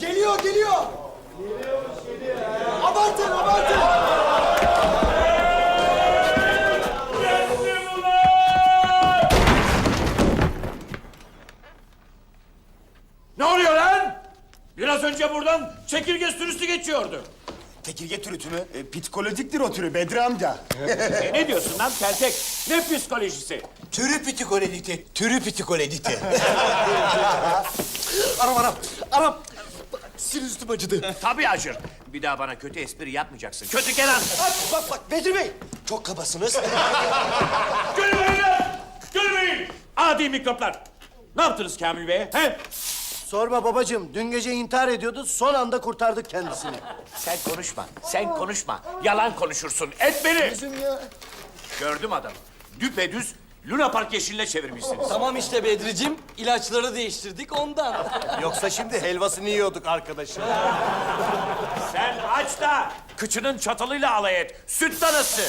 Geliyor, geliyor. Abartın, abartın. Ne oluyor lan? Biraz önce buradan çekirge sürüsü geçiyordu. Çekirge türütü mü? E, psikolojiktir o türü Bedri amca. E, ne diyorsun lan peltek? Ne psikolojisi? Türü pitikolojiti, türü pitikolojiti. anam, anam, anam. Sinir üstüm acıdı. Tabii acır. Bir daha bana kötü espri yapmayacaksın. Kötü Kenan. Bak, bak, bak Bedri Bey. Çok kabasınız. Gülmeyin lan! Gülmeyin! Adi mikroplar. Ne yaptınız Kamil Bey'e? He? Sorma babacığım. Dün gece intihar ediyordu. Son anda kurtardık kendisini. Sen konuşma. Sen konuşma. Yalan konuşursun. Et beni. Gördüm adamı. Düpedüz Luna Park yeşiline çevirmişsiniz. Tamam işte Bedricim, ilaçları değiştirdik ondan. Yoksa şimdi helvasını yiyorduk arkadaşım. Sen aç da kıçının çatalıyla alay et. Süt danası.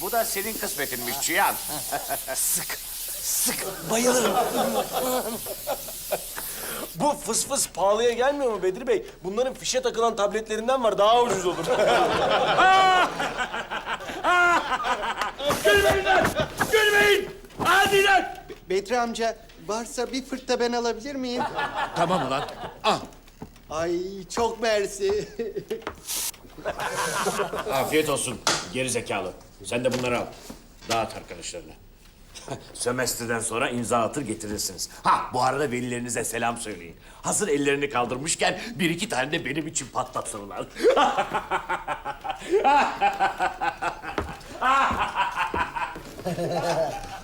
Bu da senin kısmetinmiş Cihan. Sık, bayılırım. Bu fıs fıs pahalıya gelmiyor mu Bedri Bey? Bunların fişe takılan tabletlerinden var, daha ucuz olur. Gülmeyin lan! Gülmeyin! Hadi lan! Bedri amca varsa bir fırta ben alabilir miyim? Tamam ulan. Al. Ay çok mersi. Afiyet olsun geri zekalı. Sen de bunları al. Dağıt arkadaşlarına. Sömestrden sonra imza atır getirirsiniz. Ha bu arada velilerinize selam söyleyin. Hazır ellerini kaldırmışken bir iki tane de benim için patlatsınlar.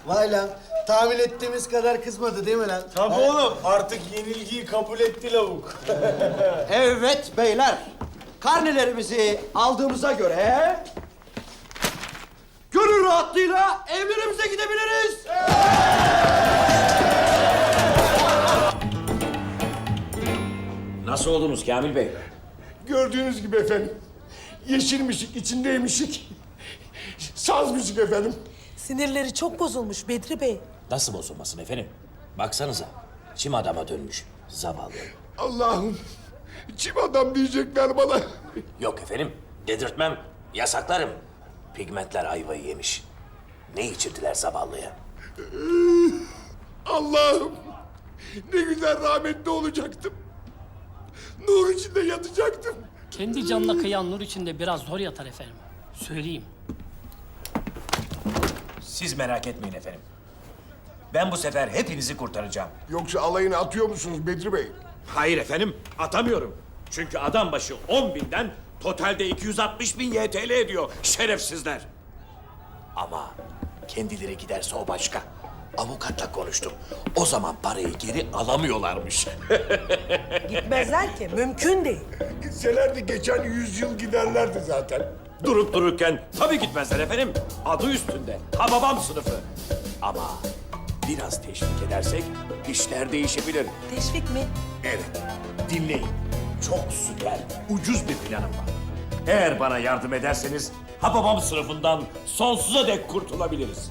Vay lan. Tahmin ettiğimiz kadar kızmadı değil mi lan? Tabii oğlum, artık yenilgiyi kabul etti lavuk. Evet beyler. Karnelerimizi aldığımıza göre... Rahatlığıyla evlerimize gidebiliriz. Nasıl oldunuz Kamil Bey? Gördüğünüz gibi efendim. Yeşil mişik içindeymişik. Saz müzik efendim. Sinirleri çok bozulmuş Bedri Bey. Nasıl bozulmasın efendim? Baksanıza. Çim adama dönmüş. Zavallı. Allah'ım. Çim adam diyecekler bana. Yok efendim. Dedirtmem. Yasaklarım. Pigmentler ayvayı yemiş. Ne içirdiler zavallıya? Allah'ım. Ne güzel rahmetli olacaktım. Nur içinde yatacaktım. Kendi canına kıyan nur içinde biraz zor yatar efendim. Söyleyeyim. Siz merak etmeyin efendim. Ben bu sefer hepinizi kurtaracağım. Yoksa alayını atıyor musunuz Bedri Bey? Hayır efendim atamıyorum. Çünkü adam başı 10 binden totalde 260 bin YTL ediyor şerefsizler. Ama kendileri giderse o başka. Avukatla konuştum. O zaman parayı geri alamıyorlarmış. Gitmezler ki. Mümkün değil. Gitselerdi geçen yüzyıl giderlerdi zaten. Durup dururken tabii gitmezler efendim. Adı üstünde. Ha babam sınıfı. Ama biraz teşvik edersek işler değişebilir. Teşvik mi? Evet, dinleyin. Çok süper, ucuz bir planım var. Eğer bana yardım ederseniz Hababam sınıfından sonsuza dek kurtulabiliriz.